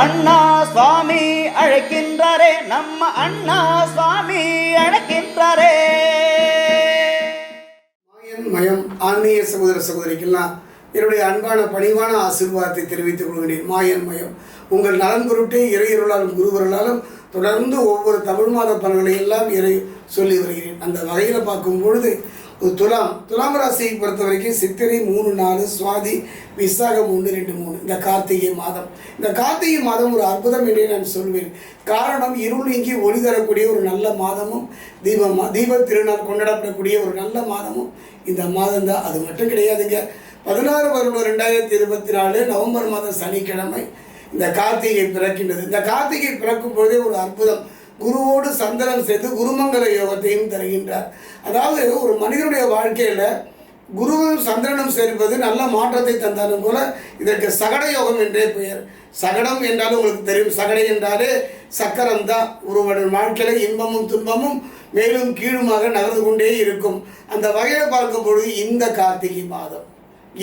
அண்ணா சுவாமி அழைக்கின்றாரே நம்ம அண்ணா சுவாமி அழைக்கின்றாரே. மாயன் மயம் ஆன்மீக சகோதர சகோதரிக்கெல்லாம் என்னுடைய அன்பான பணிவான ஆசீர்வாதத்தை தெரிவித்துக் கொள்கிறேன். மாயன் மயம். உங்கள் நலன் பொருட்டே இறையருளாலும் குருவர்களாலும் தொடர்ந்து ஒவ்வொரு தமிழ் மாத பலன்களை எல்லாம் இறை சொல்லி வருகிறேன். அந்த வகையில் பார்க்கும் பொழுது துலாம் துலாம் ராசியை பொறுத்த வரைக்கும் சித்திரை மூணு நாலு சுவாதி விசாகம் ஒன்று ரெண்டு மூணு. இந்த கார்த்திகை மாதம். இந்த கார்த்திகை மாதம் ஒரு அற்புதம் என்றே நான் சொல்வேன். காரணம் இருள் இங்கே ஒளி தரக்கூடிய ஒரு நல்ல மாதமும் தீபமா தீப திருநாள் கொண்டாடப்படக்கூடிய ஒரு நல்ல மாதமும் இந்த மாதம் தான் அது மட்டும் கிடையாதுங்க. பதினாறு வருடம் ரெண்டாயிரத்தி இருபத்தி நாலு நவம்பர் மாதம் சனிக்கிழமை இந்த கார்த்திகை பிறக்கின்றது. இந்த கார்த்திகை பிறக்கும் பொழுதே ஒரு அற்புதம். குருவோடு சந்தனம் சேர்த்து குருமங்கல யோகத்தையும் தருகின்றார். அதாவது ஒரு மனிதனுடைய வாழ்க்கையில் குருவும் சந்திரனும் சேர்ப்பது நல்ல மாற்றத்தை தந்தாலும் போல இதற்கு சகட யோகம் என்றே பெயர். சகடம் என்றாலும் உங்களுக்கு தெரியும். சகடை என்றாலே சக்கரம் தான். ஒருவரின் வாழ்க்கையில் இன்பமும் துன்பமும் மேலும் கீழுமாக நகர்ந்து கொண்டே இருக்கும். அந்த வகையை பார்க்கும் பொழுது இந்த கார்த்திகை மாதம்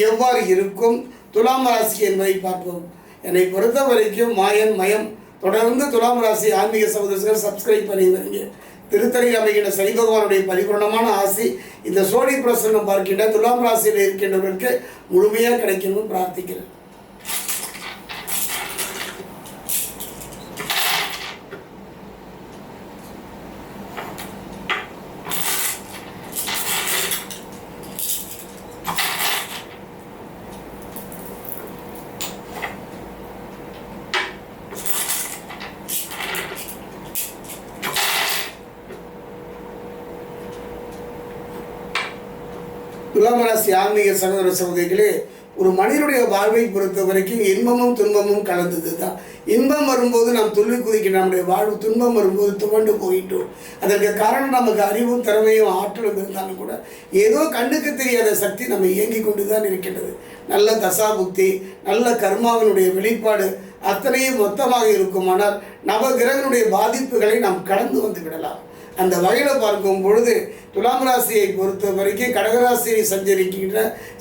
எவ்வாறு இருக்கும்? துலாம் ராசி என்பதை பார்ப்போம். என்னை பொறுத்த வரைக்கும் மாயன் மயம் தொடர்ந்து துலாம் ராசி ஆன்மீக சகோதரர்கள் சப்ஸ்கிரைப் பண்ணி வருங்க திருத்தணி அமைகின்ற சனி பகவானுடைய பரிபூர்ணமான ஆசி இந்த சோழி பிரசன்னம் பார்க்கின்ற துலாம் ராசியில் இருக்கின்றவர்களுக்கு முழுமையாக கிடைக்கணும்னு பிரார்த்திக்கிறேன். துலாமராசி ஆன்மீக சகோதர சகோதரிகளே ஒரு மனிதனுடைய வாழ்வை பொறுத்த வரைக்கும் இன்பமும் துன்பமும் கலந்தது தான் இன்பம் வரும்போது நாம் துள்ளி குதிக்க நம்முடைய வாழ்வு துன்பம் வரும்போது துவண்டு போயிட்டோம் அதற்கு காரணம் நமக்கு அறிவும் திறமையும் ஆற்றலும் இருந்தாலும் கூட ஏதோ கண்ணுக்கு தெரியாத சக்தி நம்ம இயங்கி கொண்டு தான் இருக்கின்றது. நல்ல தசாபுக்தி நல்ல கர்மாவினுடைய வெளிப்பாடு அத்தனையும் மொத்தமாக இருக்குமானால் நவகிரகனுடைய பாதிப்புகளை நாம் கடந்து வந்து விடலாம். அந்த வகையில் பார்க்கும் பொழுது துலாம் ராசியை பொறுத்த வரைக்கும் கடகராசியை சஞ்சரிக்கின்ற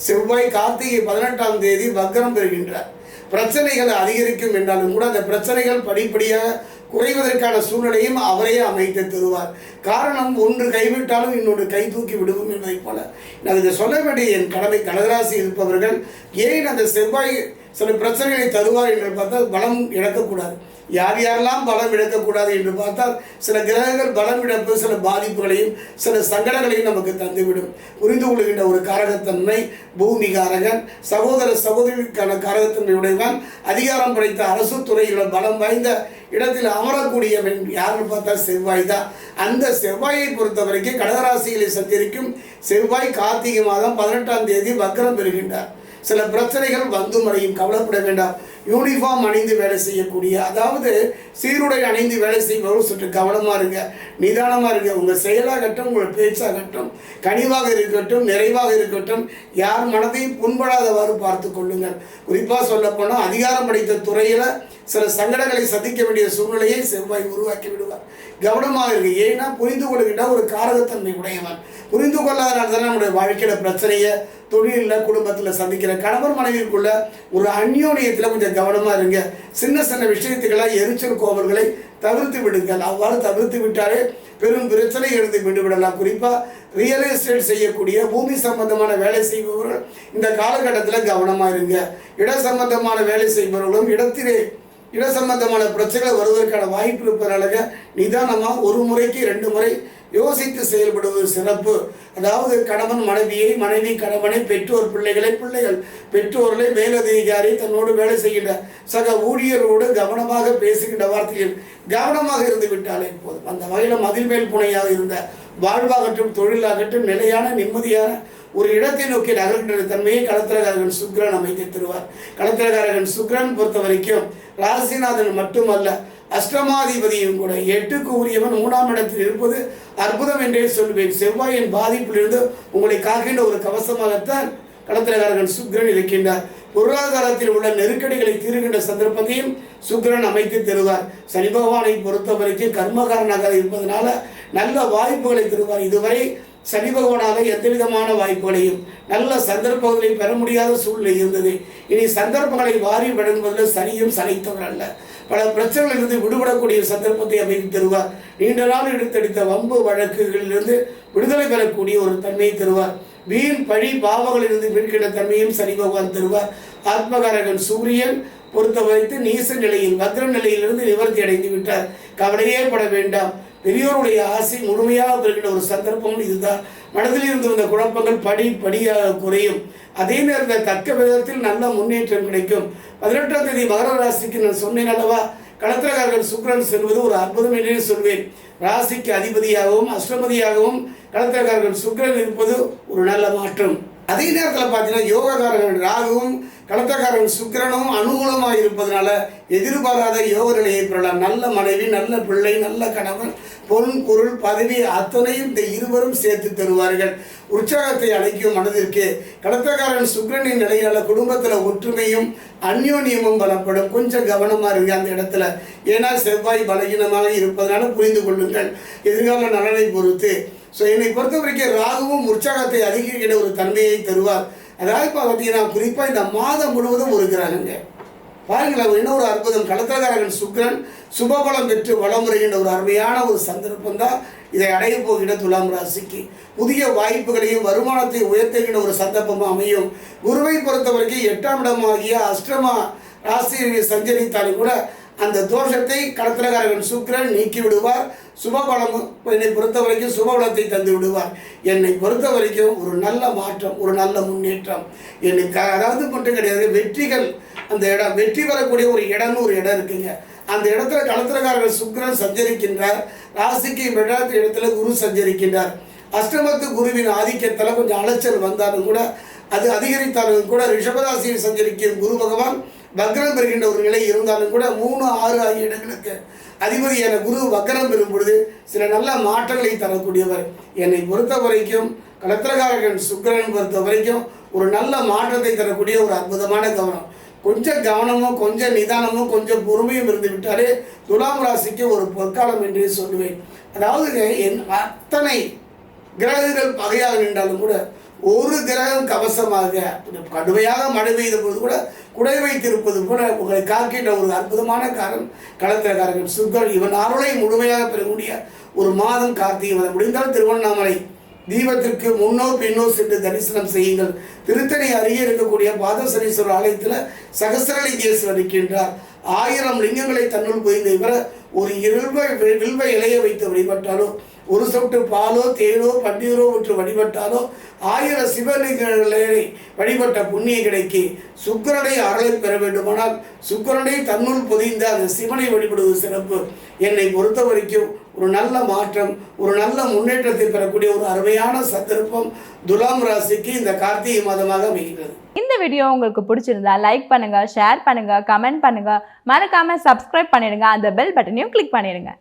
செவ்வாய் கார்த்திகை பதினெட்டாம் தேதி வக்கரம் பெறுகின்றார். பிரச்சனைகள் அதிகரிக்கும் என்றாலும் கூட அந்த பிரச்சனைகள் படிப்படியாக குறைவதற்கான சூழ்நிலையும் அவரே அமைத்து தருவார். காரணம் ஒன்று கைவிட்டாலும் இன்னொன்று கை தூக்கி விடுவோம் என்பதைப் போல. நான் இதை சொல்ல வேண்டிய என் கடமை கடகராசி இருப்பவர்கள் ஏன் அந்த செவ்வாய் சில பிரச்சனைகளை தருவார் என்று பார்த்தால் பலம் இழக்கக்கூடாது. யார் யாரெல்லாம் பலம் இழக்கக்கூடாது என்று பார்த்தால் சில கிரகங்கள் பலம் இழப்பு சில பாதிப்புகளையும் சில சங்கடங்களையும் நமக்கு தந்துவிடும். புரிந்து கொள்கின்ற ஒரு காரகத்தன்மை பூமி காரகன். சகோதர சகோதரிக்கான காரகத்தன்மை அதிகாரம் படைத்த அரசு துறையில் பலம் வாய்ந்த இடத்தில் அமரக்கூடியவன் யாருன்னு பார்த்தா செவ்வாய் தான். அந்த செவ்வாயை பொறுத்த வரைக்கும் கடகராசிகளை சந்திரிக்கும் செவ்வாய் கார்த்திகை மாதம் பதினெட்டாம் தேதி வக்கரம் பெறுகின்றார். சில பிரச்சனைகள் வந்து மறையும். கவலைப்பட வேண்டாம். யூனிஃபார்ம் அணிந்து வேலை செய்யக்கூடிய அதாவது சீருடை அணிந்து வேலை செய்பவர்கள் சற்று கவனமாக இருங்க. நிதானமாக இருங்க. உங்கள் செயலாகட்டும் உங்கள் பேச்சாகட்டும் கனிவாக இருக்கட்டும் நிறைவாக இருக்கட்டும் யார் மனதையும் புண்படாதவாறு பார்த்து கொள்ளுங்கள். குறிப்பாக சொல்லப்போனால் அதிகாரம் படைத்த துறையில் சில சங்கடங்களை சந்திக்க வேண்டிய சூழ்நிலையை செவ்வாய் உருவாக்கி விடுவார். கவனமாக இருக்கு ஏன்னா புரிந்து கொள்கின்ற ஒரு காரகத்தன்மை உடையவன். புரிந்து கொள்ளாதனால தான் நம்முடைய வாழ்க்கையில் பிரச்சனையை தொழிலில் குடும்பத்தில் சந்திக்கிற கணவர் மனைவிக்குள்ள ஒரு அந்யோனியத்தில் கொஞ்சம் கவனமாக இருங்க. சின்ன சின்ன விஷயத்துக்கெல்லாம் எரிச்சல் கோவல்களை தவிர்த்து விடுங்கள். அவ்வாறு தவிர்த்து விட்டாலே பெரும் பிரச்சனை எழுந்து விட்டு விடலாம் குறிப்பாக ரியல் எஸ்டேட் செய்யக்கூடிய பூமி சம்பந்தமான வேலை செய்பவர்கள் இந்த காலகட்டத்தில் கவனமாக இருங்க. இட சம்பந்தமான வேலை செய்பவர்களும் இடத்திலே இட சம்பந்தமான பிரச்சனைகள் வருவதற்கான வாய்ப்பு இருப்பதனால நிதானமாக ஒரு முறைக்கு ரெண்டு முறை யோசித்து செயல்படுவது சிறப்பு. அதாவது கணவன் மனைவியை மனைவி கணவனை பெற்றோர் பிள்ளைகளை பிள்ளைகள் பெற்றோர்களை மேலதிகாரி தன்னோடு வேலை செய்கின்ற சக ஊழியரோடு கவனமாக பேசுகின்ற வார்த்தைகள் கவனமாக இருந்து விட்டாலே போதும். அந்த வகையில் மதில் மேல் புனையாக இருந்த வாழ்வாகட்டும் தொழிலாகட்டும் நிலையான நிம்மதியான ஒரு இடத்தை நோக்கி நகர்கின்ற தன்மையை களத்திரகாரகன் சுக்ரன் அமைத்து தருவார். களத்திரகாரகன் சுக்ரன் பொறுத்த வரைக்கும் ராசிநாதன் மட்டுமல்ல அஷ்டமாதிபதியும் கூட எட்டுக்கு உரியவன் மூணாம் இடத்தில் இருப்பது அற்புதம் என்றே சொல்வேன். செவ்வாயின் பாதிப்பிலிருந்து உங்களை காக்கின்ற ஒரு கவசமாகத்தான் களத்திரகாரகன் சுக்ரன் இருக்கின்றார். பொருளாதாரத்தில் உள்ள நெருக்கடிகளை தீர்கின்ற சந்தர்ப்பத்தையும் சுக்கிரன் அமைத்து தருவார். சனி பகவானை பொறுத்த வரைக்கும் கர்மகாரனாக இருப்பதனால நல்ல வாய்ப்புகளை தருவார். இதுவரை சனி பகவானால் எந்த விதமான வாய்ப்புகளையும் நல்ல சந்தர்ப்பங்களை பெற முடியாத சூழ்நிலை இருந்தது. இனி சந்தர்ப்பங்களை வாரி வழங்குவதில் சனியும் சனைத்தவர் அல்ல. பல பிரச்சனைகளிலிருந்து விடுபடக்கூடிய சந்தர்ப்பத்தை அமைத்து தருவார். நீண்ட நாள் எடுத்தெடுத்த வம்பு வழக்குகளிலிருந்து விடுதலை பெறக்கூடிய ஒரு தன்மையை தருவார். வீண் பழி பாவங்களிலிருந்து மீட்கின்ற தன்மையும் சனி பகவான் தருவார். ஆத்மகாரகன் சூரியன் பொறுத்த வைத்து நீச நிலையில் வக்ர நிலையிலிருந்து நிவர்த்தி அடைந்து விட்டார். கவலையே பட வேண்டாம். பெரியோருடைய ஆசை முழுமையாக பெறுகின்ற ஒரு சந்தர்ப்பம் இதுதான். மனதில் இருந்து வந்த குழப்பங்கள் படி படியாக குறையும். அதே நேரத்தில் தக்க விதத்தில் நல்ல முன்னேற்றம் கிடைக்கும். பதினெட்டாம் தேதி மகர ராசிக்கு நான் சொன்னேன் அல்லவா? களத்திரக்காரர்கள் சுக்ரன் செல்வது ஒரு அற்புதம் என்றே சொல்வேன். ராசிக்கு அதிபதியாகவும் அஷ்டமதியாகவும் களத்திரக்காரர்கள் சுக்ரன் இருப்பது ஒரு நல்ல மாற்றம். அதே நேரத்தில் பார்த்தீங்கன்னா யோகக்காரர்கள் ராகுவும் களத்திரக்காரன் சுக்கிரனும் அனுகூலமாக இருப்பதனால எதிர்பாராத யோக நிலையை ஏற்படலாம். நல்ல மனைவி நல்ல பிள்ளை நல்ல கணவன் பொன் பொருள் பதவி அத்தனையும் இந்த இருவரும் சேர்த்து தருவார்கள். உற்சாகத்தை அளிக்கும் மனதிற்கு கடத்தக்காரன் சுக்கிரனின் நிலையால குடும்பத்தில் ஒற்றுமையும் அந்யோன்யமும் பலப்படும். கொஞ்சம் கவனமாக இருக்கு அந்த இடத்துல. ஏன்னா செவ்வாய் பலகீனமாக இருப்பதனால புரிந்து கொள்ளுங்கள். எதிர்கால நலனை பொறுத்து ஸோ என்னை பொறுத்த வரைக்கும் ராகுவும் உற்சாகத்தை அதிகரிக்கிற ஒரு தன்மையை தருவார். அதாவது இப்போ பார்த்தீங்கன்னா குறிப்பாக இந்த மாதம் முழுவதும் ஒரு பாருங்களேன் என்ன ஒரு அற்புதம். களத்திரகாரகன் சுக்ரன் சுபபலம் பெற்று வளமுறைகின்ற ஒரு அருமையான ஒரு சந்தர்ப்பம் தான் இதை அடைய போகிற துலாம் ராசிக்கு. புதிய வாய்ப்புகளையும் வருமானத்தை உயர்த்துகின்ற ஒரு சந்தர்ப்பம் அமையும். குருவை பொறுத்த வரைக்கும் எட்டாம் இடமாகிய அஷ்டமா ராசியை சஞ்சரித்தாலும் கூட அந்த தோஷத்தை கடத்திரகாரகன் சுக்கரன் நீக்கி விடுவார் சுபபலம் என்னை பொறுத்த வரைக்கும் சுபபலத்தை தந்து விடுவார் என்னை பொறுத்த வரைக்கும் ஒரு நல்ல மாற்றம் ஒரு நல்ல முன்னேற்றம். என்னை க அதாவது மட்டும் கிடையாது வெற்றிகள் அந்த இடம் வெற்றி பெறக்கூடிய ஒரு இடம்னு ஒரு இடம் இருக்குங்க. அந்த இடத்துல களத்திரக்காரர்கள் சுக்கரன் சஞ்சரிக்கின்றார். ராசிக்கு விடாத இடத்துல குரு சஞ்சரிக்கின்றார். அஷ்டமத்து குருவின் ஆதிக்கத்தில் கொஞ்சம் அலைச்சல் வந்தாலும் கூட அது அதிகரித்தாலும் கூட ரிஷபராசியில் சஞ்சரிக்கும் குரு பகவான் வக்ரம் பெறுகின்ற ஒரு நிலை இருந்தாலும் கூட மூணு ஆறு ஆகிய இடங்களுக்கு அதிபதியான குரு வக்ரம் பெறும் பொழுது சில நல்ல மாற்றங்களை தரக்கூடியவர். என்னை பொறுத்த வரைக்கும் களத்திரகாரகன் சுக்கிரன் பொறுத்த வரைக்கும் ஒரு நல்ல மாற்றத்தை தரக்கூடிய ஒரு அற்புதமான கவனம். கொஞ்சம் கவனமும் கொஞ்சம் நிதானமும் கொஞ்சம் பொறுமையும் இருந்து விட்டாலே துலாம் ராசிக்கு ஒரு பொற்காலம் என்றே சொல்லுவேன். அதாவது என் அத்தனை கிரகங்கள் பகையாக நின்றாலும் கூட ஒரு கிரகம் கவசமாக கடுமையாக மழை பெய்த பொழுது கூட குடை வைத்திருப்பது கூட உங்களை காக்கின்ற ஒரு அற்புதமான காரணம். களத்திரக்காரர்கள் சுக்கர் இவன் அருளை முழுமையாக பெறக்கூடிய ஒரு மாதம் கார்த்திகை மாதம் முடிந்தால் திருவண்ணாமலை தீபத்திற்கு முன்னோ பின்னோ சென்று தரிசனம் செய்யுங்கள். திருத்தணி அருகே இருக்கக்கூடிய பாதசனீஸ்வரர் ஆலயத்தில் சகசரலிங்கேஸ்வரர் இருக்கின்றார் ஆயிரம் லிங்கங்களை தன்னுள் புரிந்த இவரை ஒரு இருள்வ வில்வ இலைய வைத்து வழிபட்டாலும் ஒரு சொட்டு பாலோ தேனோ பன்னீரோ விட்டு வழிபட்டாலோ ஆயிரம் சிவலிங்கங்களை வழிபட்ட புண்ணியம் கிடைக்கி. சுக்கரனை அருளை பெற வேண்டுமானால் சுக்கரனை தன்னுள் புதிந்த அந்த சிவனை வழிபடுவது சிறப்பு. என்னை பொறுத்த வரைக்கும் ஒரு நல்ல மாற்றம் ஒரு நல்ல முன்னேற்றத்தை பெறக்கூடிய ஒரு அருமையான சந்தர்ப்பம் துலாம் ராசிக்கு இந்த கார்த்திகை மாதமாக அமைகிறது இந்த வீடியோ உங்களுக்கு பிடிச்சிருந்தா லைக் பண்ணுங்க ஷேர் பண்ணுங்க கமெண்ட் பண்ணுங்க. மறக்காம சப்ஸ்கிரைப் பண்ணிடுங்க. அந்த பெல் பட்டனையும் கிளிக் பண்ணிடுங்க.